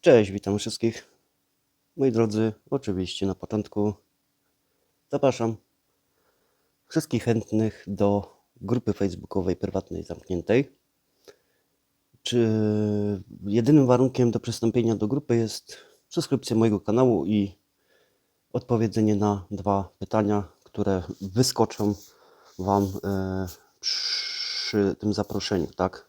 Cześć, witam wszystkich. Moi drodzy, oczywiście na początku zapraszam wszystkich chętnych do grupy facebookowej prywatnej zamkniętej. Czy jedynym warunkiem do przystąpienia do grupy jest subskrypcja mojego kanału i odpowiedzenie na dwa pytania, które wyskoczą Wam e, przy tym zaproszeniu, tak?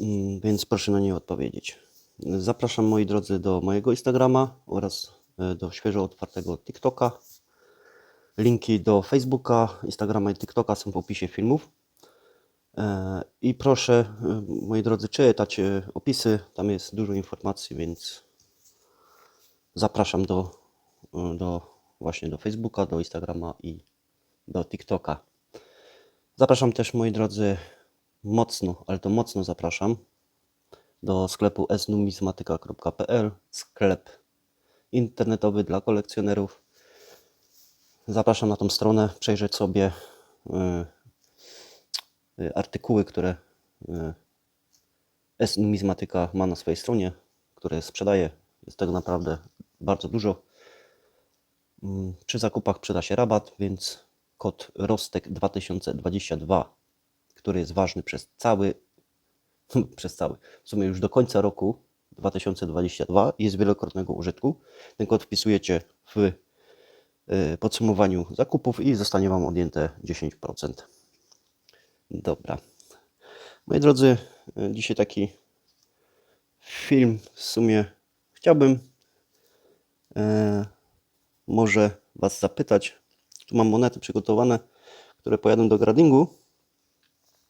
Mm, Więc proszę na nie odpowiedzieć. Zapraszam moi drodzy do mojego Instagrama oraz e, do świeżo otwartego TikToka. Linki do Facebooka, Instagrama i TikToka są w opisie filmów. E, I proszę, e, moi drodzy, czytać opisy, tam jest dużo informacji, więc zapraszam do, do właśnie do Facebooka, do Instagrama i do TikToka. Zapraszam też, moi drodzy, mocno, ale to mocno zapraszam do sklepu snumizmatyka.pl, sklep internetowy dla kolekcjonerów. Zapraszam na tą stronę, przejrzeć sobie y, y, artykuły, które y, snumizmatyka ma na swojej stronie, które sprzedaje. Jest tego naprawdę bardzo dużo. Mm, Przy zakupach przyda się rabat, więc kod ROSTEK 2022, który jest ważny przez cały przez cały, w sumie już do końca roku 2022 i jest wielokrotnego użytku. Ten kod wpisujecie w y, podsumowaniu zakupów i zostanie Wam odjęte 10%. Dobra. Moi drodzy, y, dzisiaj taki film w sumie chciałbym e, może Was zapytać. Tu mam monety przygotowane, które pojadą do gradingu.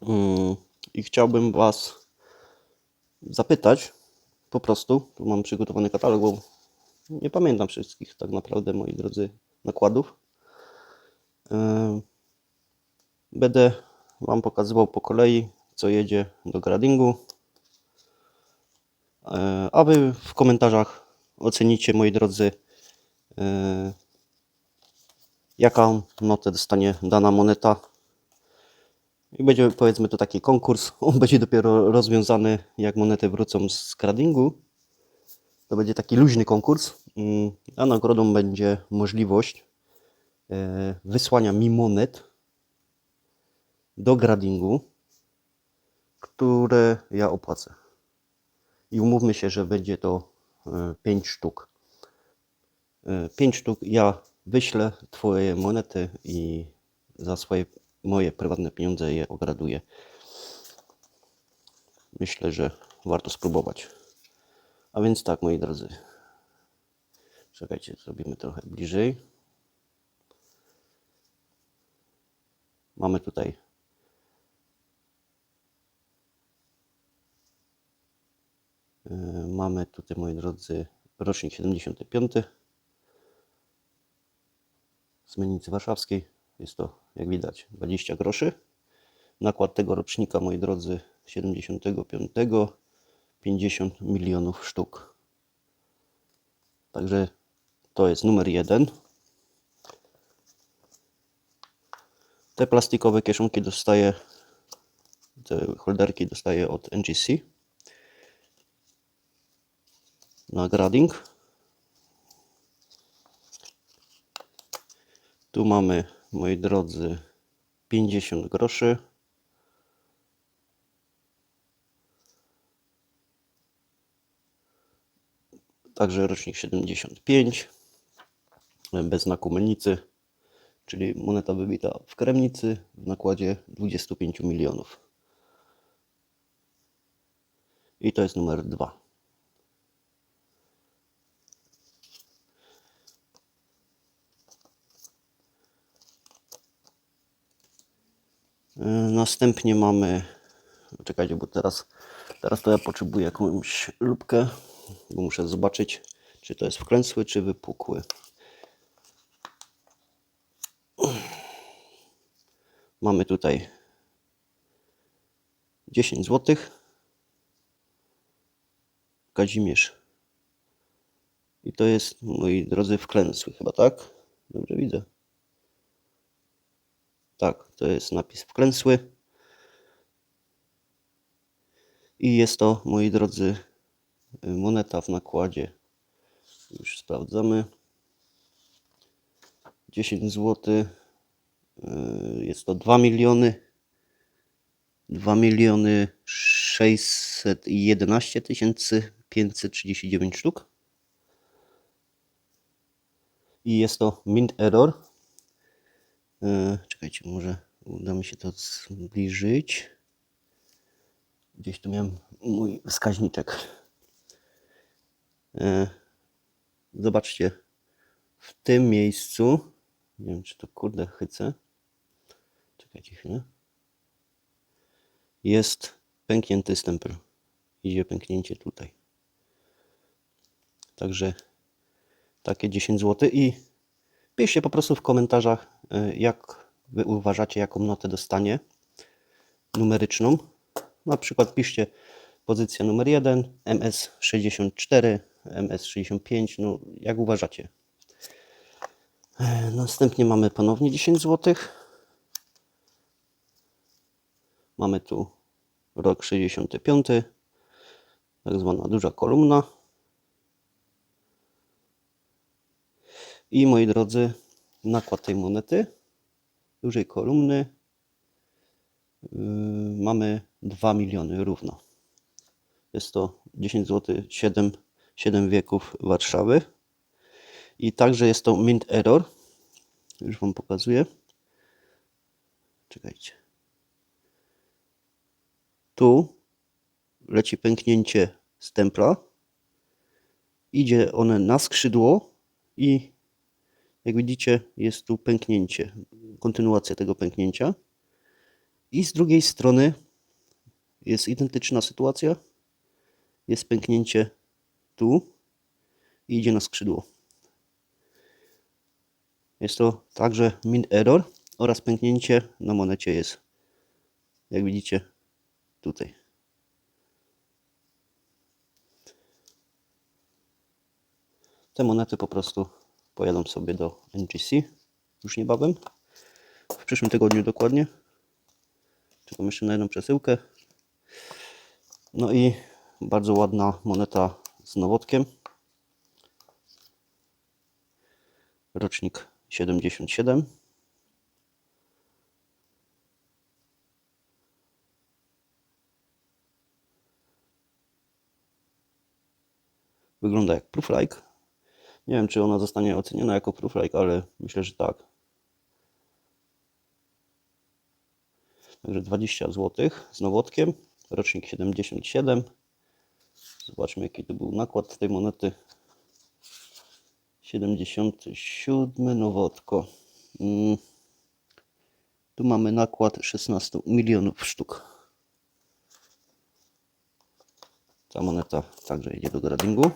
Mm, I chciałbym Was zapytać po prostu. Tu mam przygotowany katalog, bo nie pamiętam wszystkich tak naprawdę, moi drodzy, nakładów. Będę Wam pokazywał po kolei, co jedzie do gradingu. E, A Wy w komentarzach ocenicie, moi drodzy, e, jaką notę dostanie dana moneta. I będzie powiedzmy to taki konkurs. On będzie dopiero rozwiązany, jak monety wrócą z gradingu. To będzie taki luźny konkurs, mm, a nagrodą będzie możliwość e, wysłania mi monet do gradingu, które ja opłacę. I umówmy się, że będzie to 5 sztuk. 5 sztuk ja wyślę Twoje monety i za swoje moje prywatne pieniądze je ograduję. Myślę, że warto spróbować. A więc tak, moi drodzy. Czekajcie, zrobimy trochę bliżej. Mamy tutaj Yy, Mamy tutaj, moi drodzy, rocznik 75 z Mennicy Warszawskiej. Jest to, jak widać, 20 groszy. Nakład tego rocznika, moi drodzy, 75 50 milionów sztuk. Także to jest numer jeden. Te plastikowe kieszonki dostaję, te holderki dostaję od NGC na grading. Tu mamy, moi drodzy, 50 groszy. Także rocznik 75, bez znaku mennicy, czyli moneta wybita w kremnicy w nakładzie 25 milionów. I to jest numer 2. Następnie mamy, czekajcie, bo teraz, teraz to ja potrzebuję jakąś lubkę, bo muszę zobaczyć, czy to jest wklęsły, czy wypukły. Mamy tutaj 10 zł. Kazimierz. I to jest, moi drodzy, wklęsły chyba, tak? Dobrze widzę. Tak, to jest napis wklęsły. I jest to, moi drodzy, Y, Moneta w nakładzie. Już sprawdzamy. 10 zł. Jest to 2 miliony. 2 miliony 611 tysięcy 539 sztuk. I jest to mint error. E, Czekajcie, może uda mi się to zbliżyć. Gdzieś tu miałem mój wskaźniczek. E, Zobaczcie, w tym miejscu, nie wiem czy to kurde chycę. Czekajcie chwilę. Jest pęknięty stempel. Idzie pęknięcie tutaj. Także takie 10 zł i piszcie po prostu w komentarzach, jak wy uważacie, jaką notę dostanie numeryczną. Na przykład piszcie pozycja numer 1, MS64, MS65, no jak uważacie. E, Następnie mamy ponownie 10 zł. Mamy tu rok 65, tak zwana duża kolumna. I moi drodzy, nakład tej monety, dużej kolumny, yy, mamy 2 miliony równo. Jest to 10 zł 7, 7 wieków Warszawy. I także jest to mint error. Już Wam pokazuję. Czekajcie. Tu leci pęknięcie stempla. Idzie one na skrzydło i jak widzicie, jest tu pęknięcie, kontynuacja tego pęknięcia. I z drugiej strony jest identyczna sytuacja. Jest pęknięcie tu i idzie na skrzydło. Jest to także min error oraz pęknięcie na monecie jest, jak widzicie, tutaj. Te monety po prostu pojadą sobie do NGC już niebawem. W przyszłym tygodniu dokładnie. Czekam jeszcze na jedną przesyłkę. No i bardzo ładna moneta z nowotkiem. Rocznik 77. Wygląda jak proof-like. Nie wiem, czy ona zostanie oceniona jako proof-like, ale myślę, że tak. Także 20 zł z nowotkiem. Rocznik 77. Zobaczmy, jaki to był nakład tej monety. 77 nowotko. Mm. Tu mamy nakład 16 milionów sztuk. Ta moneta także idzie do gradingu.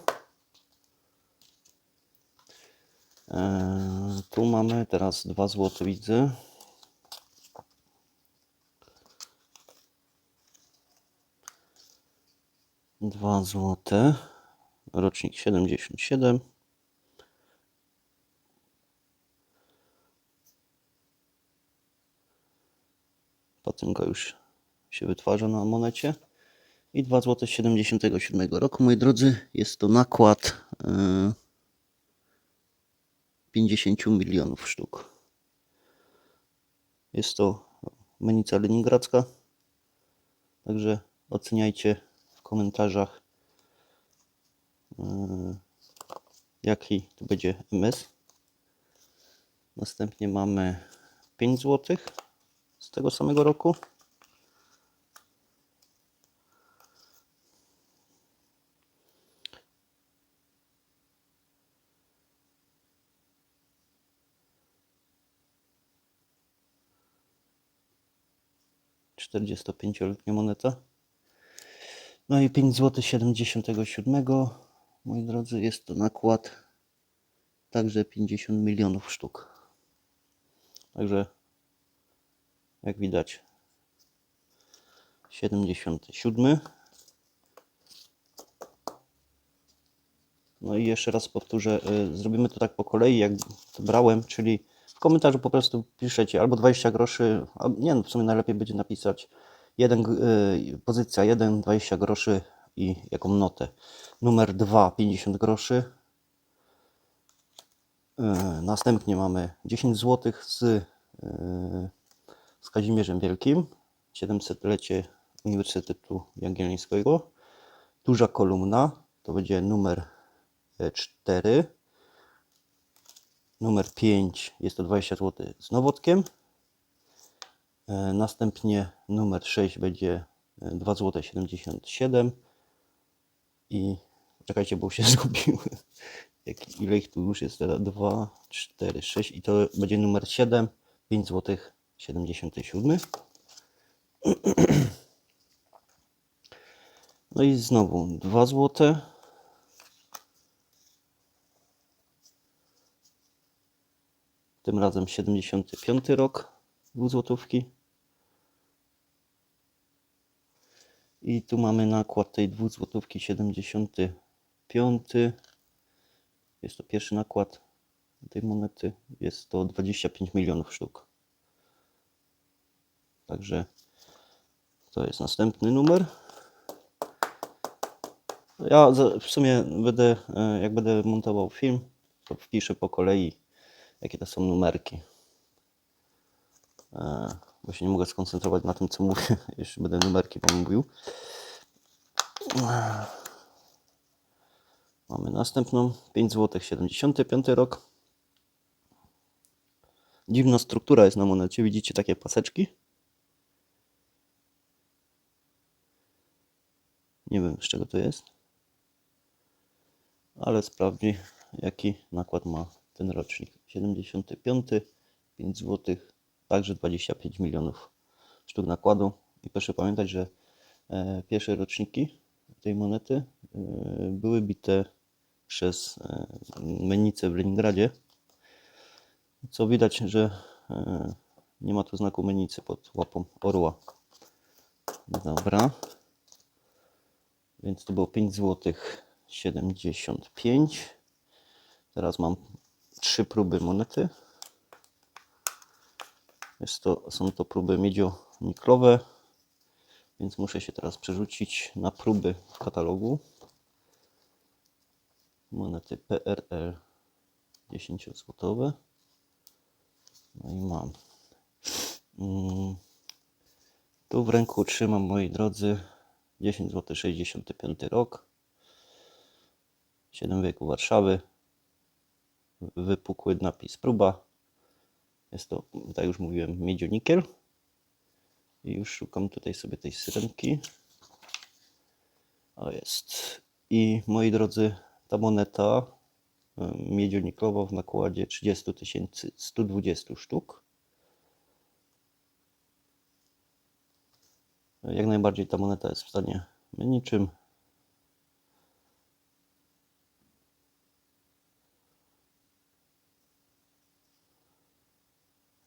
Tu mamy teraz 2 zł widzę. Dwa złote. Rocznik 77. Patynka już się wytwarza na monecie. I 2 zł 77 roku, moi drodzy. Jest to nakład e, 50 milionów sztuk. Jest to menica leningradzka. Także oceniajcie w komentarzach, e, jaki to będzie MS. Następnie mamy 5 zł z tego samego roku. Czterdziestopięcioletnia moneta. No i 5 zł 77. Moi drodzy, jest to nakład także 50 milionów sztuk. Także jak widać 77. No i jeszcze raz powtórzę, y, zrobimy to tak po kolei, jak brałem, czyli komentarzu po prostu piszecie albo 20 groszy, nie no, w sumie najlepiej będzie napisać jeden, y, pozycja 1, 20 groszy i jaką notę. Numer 2 50 groszy. Yy, Następnie mamy 10 zł z, yy, z Kazimierzem Wielkim. 700-lecie Uniwersytetu Jagiellońskiego. Duża kolumna to będzie numer 4. Numer 5 jest to 20 zł z Nowotkiem. E, Następnie numer 6 będzie e, 2 zł 77 i czekajcie, bo się zgubiły. Jak, ile ich tu już jest teraz? 2, 4, 6 i to będzie numer 7, 5 zł 77. No i znowu 2 zł. Tym razem 75 rok dwuzłotówki. I tu mamy nakład tej dwuzłotówki 75. Jest to pierwszy nakład tej monety. Jest to 25 milionów sztuk. Także to jest następny numer. Ja w sumie będę, e, jak będę montował film, to wpiszę po kolei, jakie to są numerki. E, Bo się nie mogę skoncentrować na tym, co mówię. Jeszcze będę numerki wam mówił. Mamy następną. 5 zł 75 rok. Dziwna struktura jest na monecie. Widzicie takie paseczki? Nie wiem z czego to jest. Ale sprawdzi jaki nakład ma ten rocznik. 75, 5 zł, także 25 milionów sztuk nakładu. I proszę pamiętać, że e, pierwsze roczniki tej monety e, były bite przez e, mennicę w Leningradzie. Co widać, że nie ma tu znaku mennicy pod łapą orła. Dobra. Więc to było 5 zł 75. Teraz mam próby monety. Jest to, są to próby miedzio-niklowe, więc muszę się teraz przerzucić na próby w katalogu. Monety PRL 10 złotowe. No i mam. Mm. Tu w ręku trzymam, moi drodzy, 10 zł 65 rok. 7 wieku Warszawy. Wypukły napis próba. Jest to, tak już mówiłem, miedzionikiel. I już szukam tutaj sobie tej syrenki. O jest. I moi drodzy, ta moneta miedzioniklowa w nakładzie 30 tysięcy 120 sztuk. Jak najbardziej ta moneta jest w stanie niczym.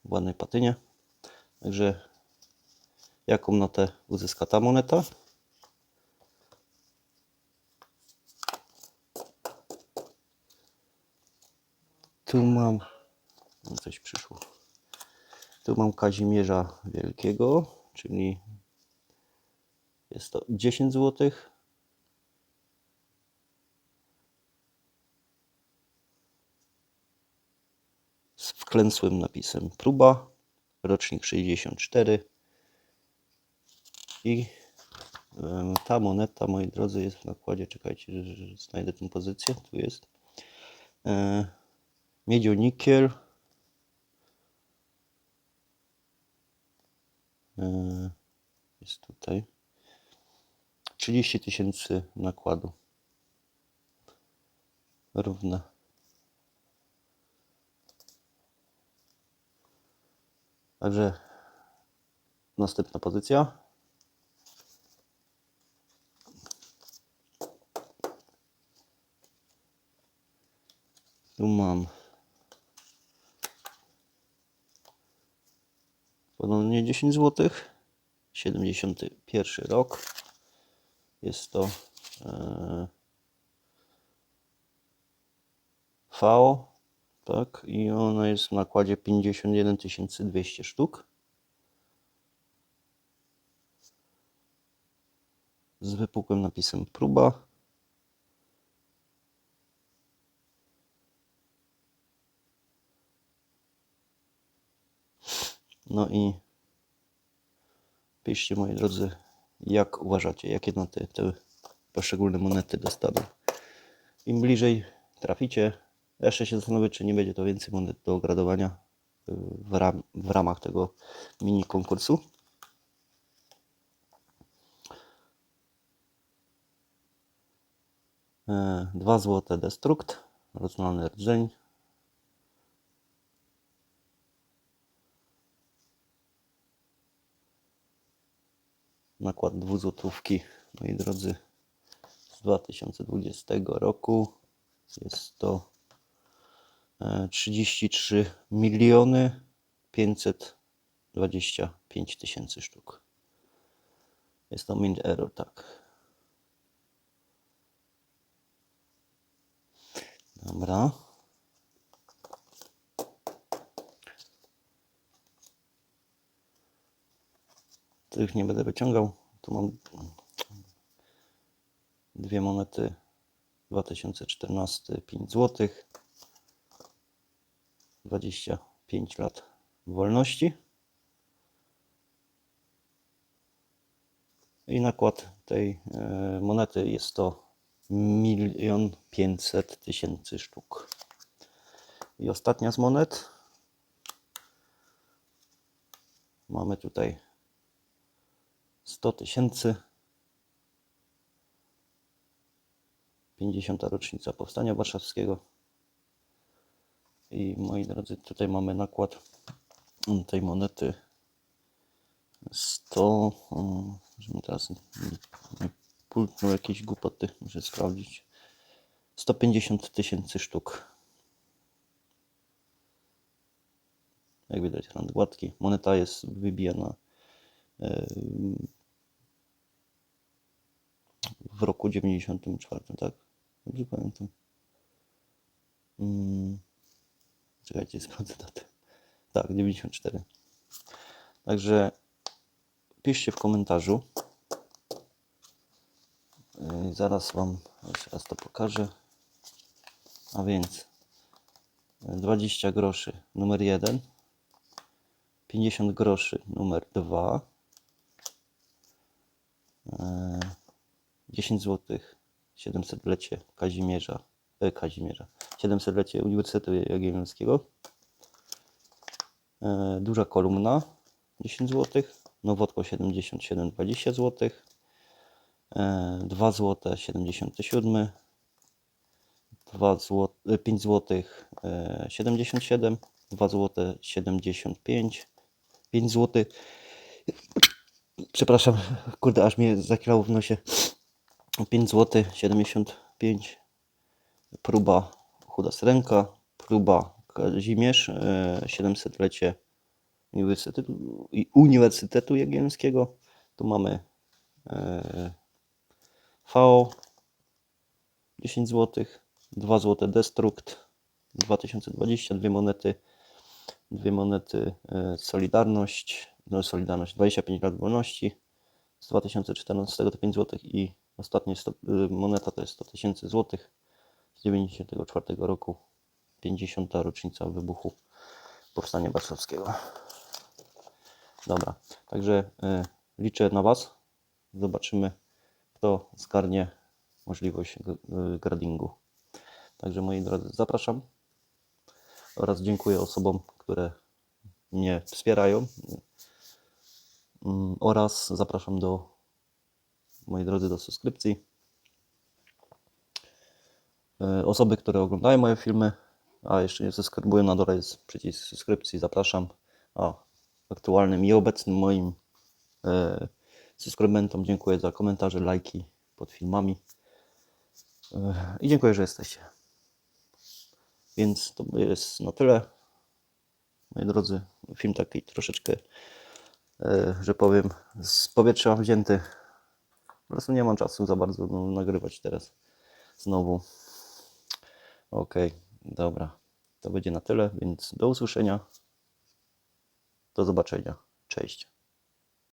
W ładnej patynie. Także jaką notę uzyska ta moneta? Tu mam. no Coś przyszło. Tu mam Kazimierza Wielkiego, czyli jest to 10 zł. Z wklęsłym napisem próba, rocznik 64. I ta moneta, moi drodzy, jest w nakładzie. Czekajcie, że, że znajdę tę pozycję. Tu jest. E, Miedzionikiel. E, Jest tutaj. 30 tysięcy nakładu. Równe. Także następna pozycja. Tu mam ponownie 10 zł. 71 rok. Jest to e, V, tak, i ona jest w nakładzie 51 200 sztuk. z wypukłym napisem próba. No i piszcie moi drodzy, jak uważacie, jakie noty te poszczególne monety dostaną. Im bliżej traficie, jeszcze się zastanowię, czy nie będzie to więcej monet do gradowania y, w, ram, w ramach tego mini konkursu. E, Dwa złote destrukt, rozlany rdzeń. Nakład dwuzłotówki, moi drodzy, z 2020 roku. Jest to 33 miliony 525 tysięcy sztuk. Jest to mint error, tak. Dobra. Tych nie będę wyciągał. Tu mam dwie monety 2014 5 zł 25 lat wolności i nakład tej e, monety jest to milion pięćset tysięcy sztuk i ostatnia z monet mamy tutaj 100 tysięcy 50. rocznica Powstania Warszawskiego. I moi drodzy, tutaj mamy nakład tej monety 100, um, żebym teraz pultnął jakieś głupoty, muszę sprawdzić. 150 tysięcy sztuk. Jak widać, rand gładki. Moneta jest wybijana w roku 94, tak? Dobrze pamiętam. Czekajcie, sprawdzę datę. Tak, 94. Także piszcie w komentarzu. Yy, Zaraz Wam jeszcze raz to pokażę. A więc yy, 20 groszy numer 1, 50 groszy numer 2, 10 zł 700-lecie Kazimierza, e, Kazimierza 700-lecie Uniwersytetu Jagiellońskiego. E, duża kolumna 10 zł Nowotko 77 20 zł e, 2 zł 77 2 zł, 5 zł e, 77 2 zł 75 5 zł przepraszam kurde aż mnie zakilało w nosie. 5 zł 75 próba chuda syrenka próba Kazimierz e, 700-lecie Uniwersytetu, i Uniwersytetu Jagiellońskiego. Tu mamy e, VO 10 zł 2 zł Destruct 2020 dwie monety dwie monety e, Solidarność no Solidarność 25 lat wolności z 2014 to 5 zł i ostatnia moneta to jest 100 tysięcy złotych z 94 roku 50. rocznica wybuchu Powstania Warszawskiego. Dobra, także y, liczę na Was. Zobaczymy, kto zgarnie możliwość y, gradingu. Także moi drodzy, zapraszam oraz dziękuję osobom, które mnie wspierają. Mm, Oraz zapraszam do moi drodzy do subskrypcji. E, Osoby, które oglądają moje filmy, a jeszcze nie subskrybują, na dole jest przycisk subskrypcji, zapraszam. A aktualnym i obecnym moim e, subskrybentom dziękuję za komentarze, lajki pod filmami. E, I dziękuję, że jesteście. Więc to jest na tyle. Moi drodzy, film taki troszeczkę, e, że powiem, z powietrza wzięty. Po prostu nie mam czasu za bardzo no, nagrywać teraz znowu. Okej, dobra. To będzie na tyle, więc do usłyszenia. Do zobaczenia. Cześć.